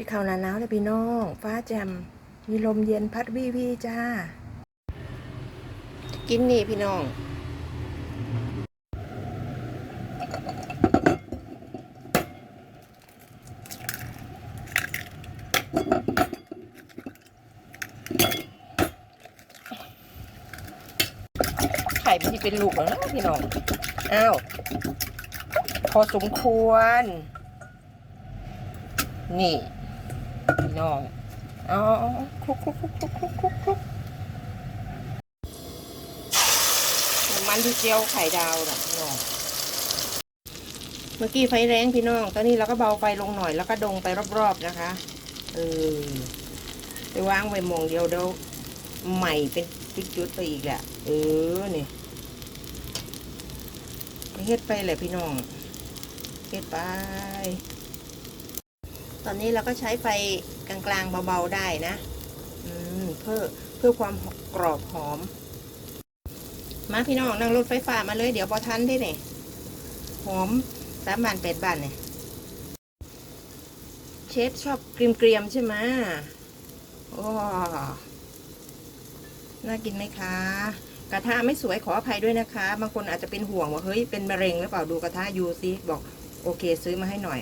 ที่เขาหนาหนาวเลยพี่น้องฟ้าแจ่มมีลมเย็นพัดวิวีจ้า กินนี่พี่น้องไข่มันจะเป็นลูกแล้วนะพี่น้อง อ้าว พอสมควร นี่ พี่น้องเอาคุกคลุกคุกคุกคุกคุกคุกน้ำมันที่เจียวไข่ดาวนะพี่น้องเมื่อกี้ไฟแรงพี่น้อง ตอนนี้เราก็เบาไฟลงหน่อยแล้วก็ดงไปรอบๆนะคะ เออไปวางไว้หมองเดียวเดี๋ยวใหม่เป็นติ๊กจุดไปอีกแหละ เออนี่เฮ็ดไปแหละพี่น้องเฮ็ดไป ตอนนี้เราก็ใช้ไฟกลางๆเบาๆได้นะเพื่อเพื่อความกรอบหอม มาพี่น้องนั่งรถไฟฟ้ามาเลยเดี๋ยวพอทันได้เนี่ยหอมสามบานแปดบานเนี่ยเชฟชอบเกรียมๆใช่ไหมโอ้น่ากินไหมคะ กระทะไม่สวยขออภัยด้วยนะคะ บางคนอาจจะเป็นห่วงว่าเฮ้ยเป็นมะเร็งหรือเปล่าดูกระทะยูซิบอกโอเคซื้อมาให้หน่อย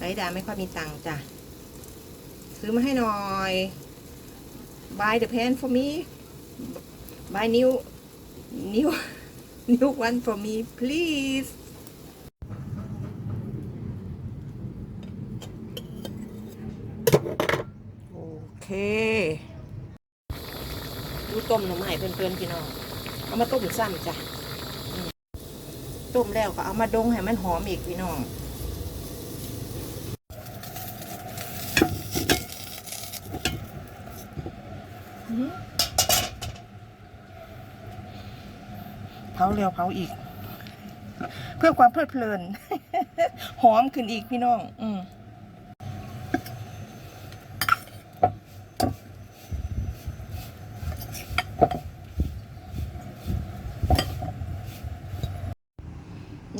ไอดาไม่ค่อยมีตังค์จ้ะ ซื้อมาให้หน่อย buy the pen for me buy new new new one for me please โอเคดูต้มหน่อไม้เพื่อนๆพี่น้อง เอามาต้มซ้ำจ้ะ ต้มแล้วก็เอามาดงให้มันหอมอีกพี่น้อง เผาเร็วเผาอีก เพื่อความเพลิดเพลิน หอมขึ้นอีกพี่น้อง อืม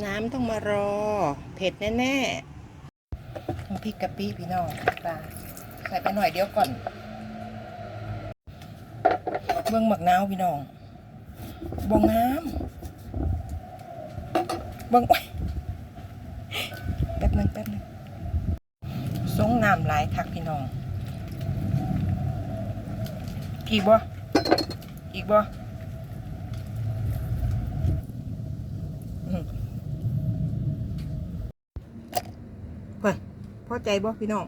น้ำต้องมารอ เผ็ดแน่ๆพริกกะปิพี่น้องปลาใส่ไปหน่อยเดียวก่อน เบื้องหมักนาวพี่น้องบองน้ำบองแป๊บหนึงแป๊บหนึงสงน้ำหลายคักพี่น้อง อีกบ่อีกบ่อเฮ้ยพอใจบ่พี่น้อง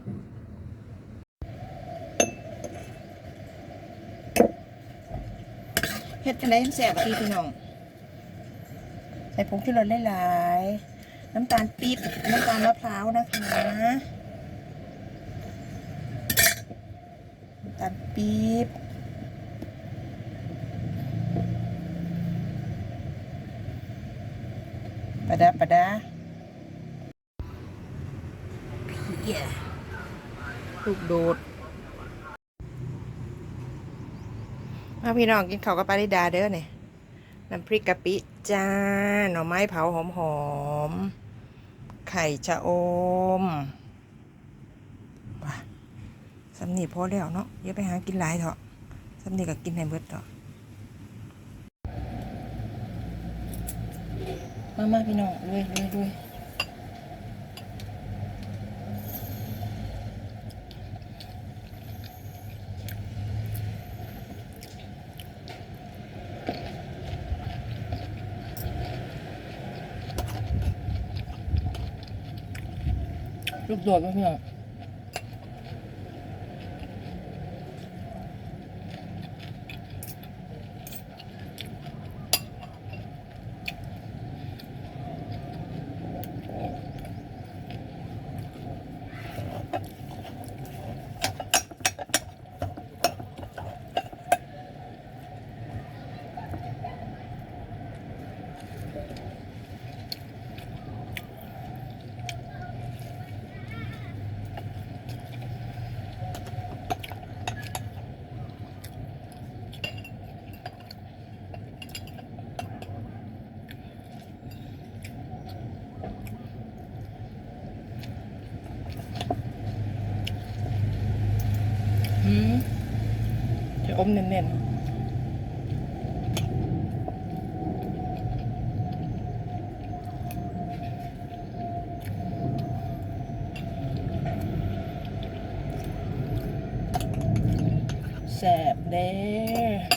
เฮ็ดจังได๋แซ่บพี่พี่น้อง ใส่ผงชูรสหลายๆน้ำตาลปี๊บน้ำตาลมะพร้าวนะคะน้ำตาลปี๊บปะดาปะดาเพี้ยลูกโดด มาพี่น้องกินข้าวกับปลาลิดาเด้อเนี่ยน้ำพริกกะปิจ้า หน่อไม้เผาหอมหอมๆไข่ชะอมว้าสำนีพอแล้วเนาะอย่าไปหากินหลายเถอะสำนีก็กินให้เบิดเถอะมามาพี่น้องลุยลุยลุย ลูกโดดก็เพี่น้อง จะอมเน่นๆแสบเด้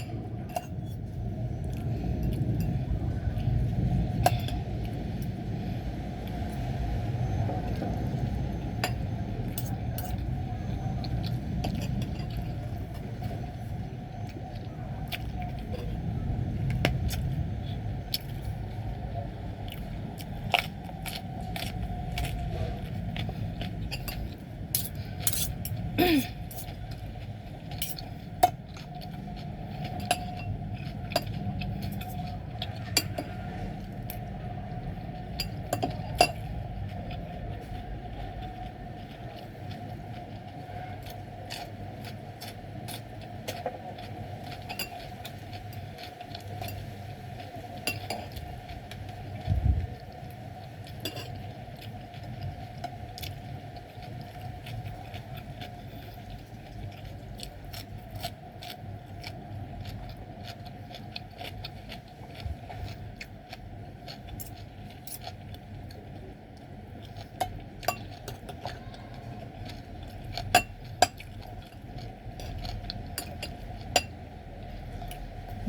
แส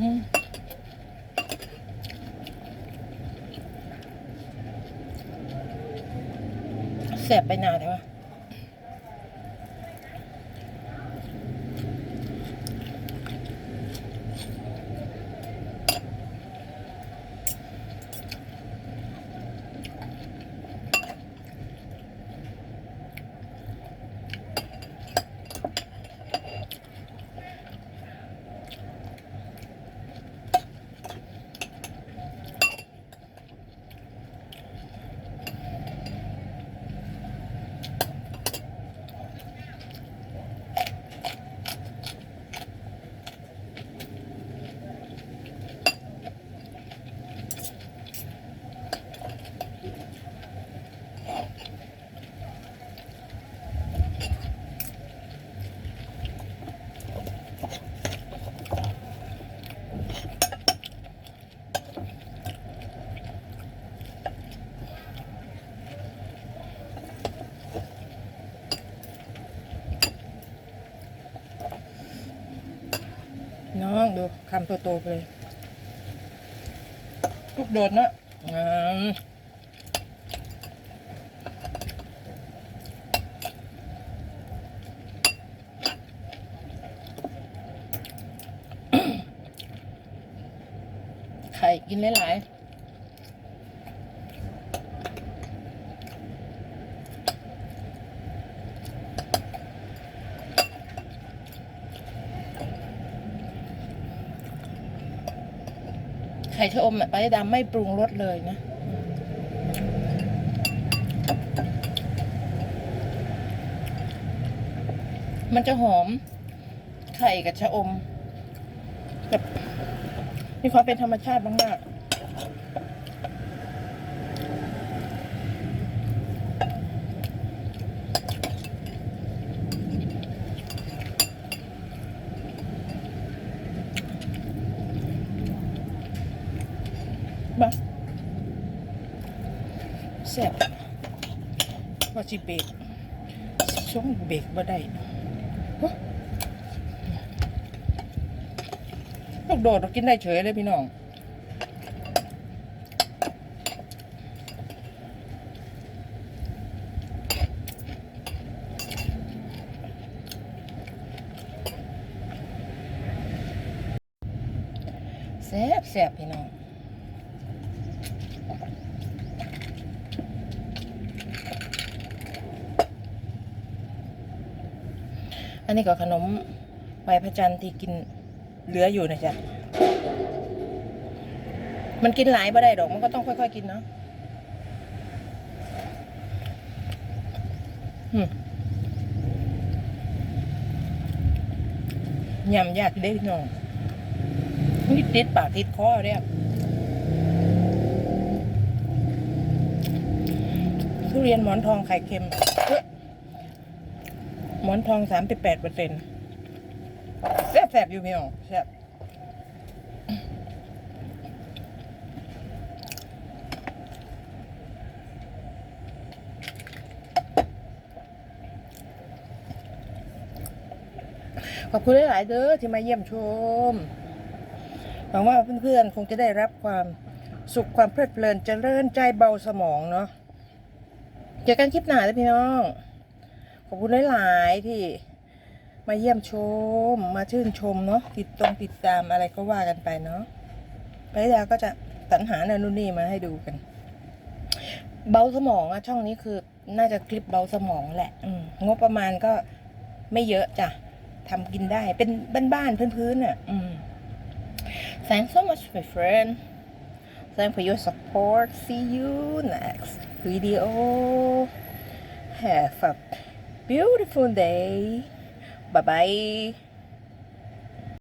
บไปหนาแถ องดูคำโตๆไปเลยลูกโดดนะไข่กินหลายๆ ไข่ชะอมอะไปดำไม่ปรุงรสเลยนะมันจะหอม ไข่กับชะอมแบบมีความเป็นธรรมชาติมากๆ ซ่บว่าสิเบรกช่วงเบรกบ่ได้ลูกโดดเรากินได้เฉยเลยพี่น้องแซ่บแซ่บพี่น้อง อันนี้ก็ขนมไหวพระจันทร์ที่กินเหลืออยู่นะจ๊ะ มันกินหลายบ่ได้ดอก มันก็ต้องค่อยๆกินเนาะอืมยำยากอยู่ได้พี่น้องนี่ติดปากติดคอเรียกทุเรียนหมอนทองไข่เค็ม มอนทองสามสิบแปดเปอร์เซ็นต์แซ่บแซ่บอยู่พี่น้องแซ่บขอบคุณหลาย ๆ เด้อที่มาเยี่ยมชม หวังว่าเพื่อน ๆ คงจะได้รับความสุขความเพลิดเพลินเจริญใจเบาสมองเนาะ เจอกันคลิปหน้าเลยพี่น้อง ขอบคุณหลายๆที่มาเยี่ยมชม มาชื่นชมเนาะติดตรงติดตามอะไรก็ว่ากันไปเนาะไปยาก็จะสรรหาแนวนู่นนี่มาให้ดูกัน เบาสมองอะช่องนี้คือน่าจะคลิปเบาสมองแหละอืงบประมาณก็ไม่เยอะจ้ะทำกินได้เป็นบ้านๆพื้นๆอะ อืม Thanks so much, my friend. Thanks for your support. See you next video. Have a beautiful day. Bye-bye.